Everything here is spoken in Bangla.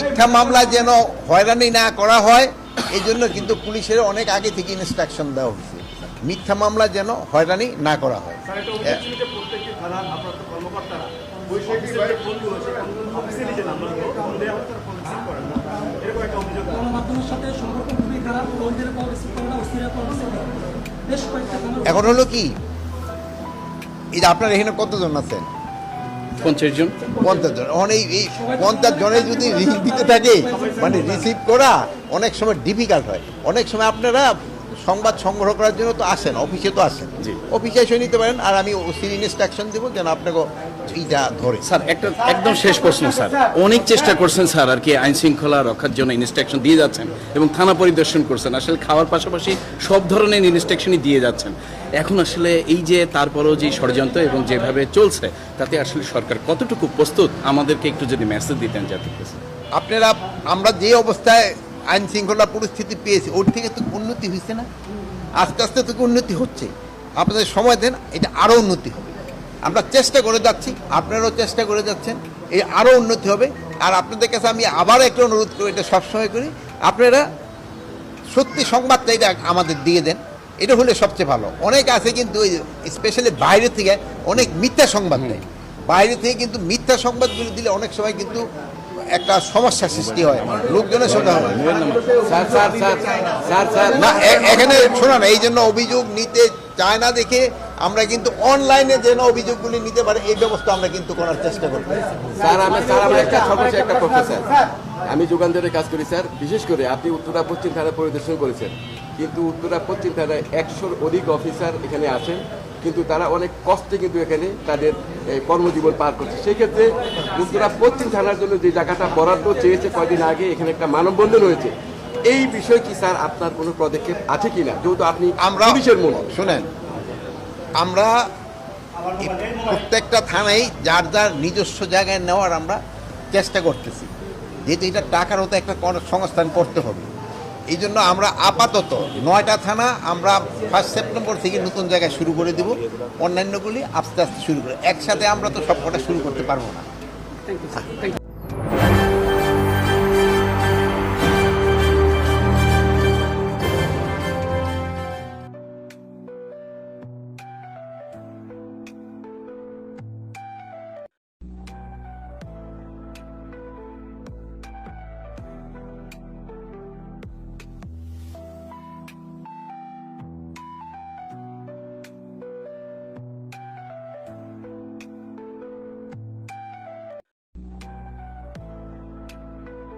মিথ্যা মামলা যেন হয়রানি না করা হয় এই জন্য কিন্তু পুলিশের অনেক আগে থেকে ইনস্ট্রাকশন দেওয়া হয়েছে। মিথ্যা মামলা যেন হয়রানি না করা হয়। এখন হলো কি? এই যে আপনার এখানে কতজন আছেন? পঞ্চাশ জন। পঞ্চাশ জন। অনেক এই পঞ্চাশ জনে যদি রিসিভ দিতে থাকে মানে রিসিভ করা অনেক সময় ডিফিকাল্ট হয়। অনেক সময় আপনারা সংবাদ সংগ্রহ করার জন্য তো আসেন অফিসে তো আসেন। অফিসে এসে নিতে পারেন আর আমি ওসির ইনস্ট্রাকশন দেবো যেন আপনাকে এইটা ধরে। স্যার একটা একদম শেষ প্রশ্ন স্যার। অনেক চেষ্টা করছেন স্যার আর কি আইন শৃঙ্খলা রক্ষার জন্য ইনস্ট্রাকশন দিয়ে যাচ্ছেন এবং থানা পরিদর্শন করছেন। আসলে খাওয়ার পাশাপাশি সব ধরনের ইনস্ট্রাকশনই দিয়ে যাচ্ছেন। এখন আসলে এই যে তারপরেও যে ষড়যন্ত্র এবং যেভাবে চলছে তাতে আসলে সরকার কতটুকু প্রস্তুত? আমাদেরকে একটু যদি মেসেজ দিতেন যাতে আপনারা আমরা যে অবস্থায় আইন শৃঙ্খলা পরিস্থিতি পেয়েছে, ওর থেকে তো উন্নতি হয়েছে না? আস্তে আস্তে তো উন্নতি হচ্ছে। আপনাদের সময় দেন, এটা আরও উন্নতি হবে। আমরা চেষ্টা করে যাচ্ছি, আপনারাও চেষ্টা করে যাচ্ছেন এই আরও উন্নতি হবে। আর আপনাদের কাছে আমি আবার একটা অনুরোধ করি, এটা সবসময় করি, আপনারা সত্যি সংবাদটা এটা আমাদের দিয়ে দেন। এটা হলে সবচেয়ে ভালো। অনেক আছে কিন্তু ওই স্পেশালি বাইরে থেকে অনেক মিথ্যা সংবাদ দেয়। বাইরে থেকে কিন্তু মিথ্যা সংবাদগুলো দিলে অনেক সময় কিন্তু একটা সমস্যা সৃষ্টি হয়। লোকজনের সঙ্গে হয়। না এখানে শোনান এই জন্য অভিযোগ নিতে চায় না দেখে আমরা কিন্তু অনলাইনে যেন অভিযোগগুলি নিতে পারে এই ব্যবস্থা আমরা কিন্তু করার চেষ্টা করব। স্যার আমি স্যার আমার একটা সর্বশেষ একটা প্রশ্ন স্যার। আমি যুগান্তরে কাজ করি স্যার। বিশেষ করে আপনি উত্তরা পশ্চিম থানা পরিদর্শন করেছেন। কিন্তু উত্তরা পশ্চিম থানায় একশোর অধিক অফিসার এখানে আসেন কিন্তু তারা অনেক কষ্টে কিন্তু এখানে তাদের এই, কর্মজীবন পার করছে। সেই ক্ষেত্রে উত্তরা পশ্চিম থানার জন্য যে জায়গাটা বরাদ্দ চেয়েছে কয়দিন আগে এখানে একটা মানববন্ধন হয়েছে এই বিষয়ে কি স্যার আপনার কোনো পদক্ষেপ আছে কি না যেহেতু আপনি আমরা পুলিশের মনে শোনেন আমরা প্রত্যেকটা থানায় যার যার নিজস্ব জায়গায় নেওয়ার আমরা চেষ্টা করতেছি। যেহেতু এটা টাকার হতো একটা সংস্থান করতে হবে। এই জন্য আমরা আপাতত নয়টা থানা আমরা ফার্স্ট সেপ্টেম্বর থেকে নতুন জায়গায় শুরু করে দেব। অন্যান্যগুলি আস্তে আস্তে শুরু করে। একসাথে আমরা তো সব কটা শুরু করতে পারব না।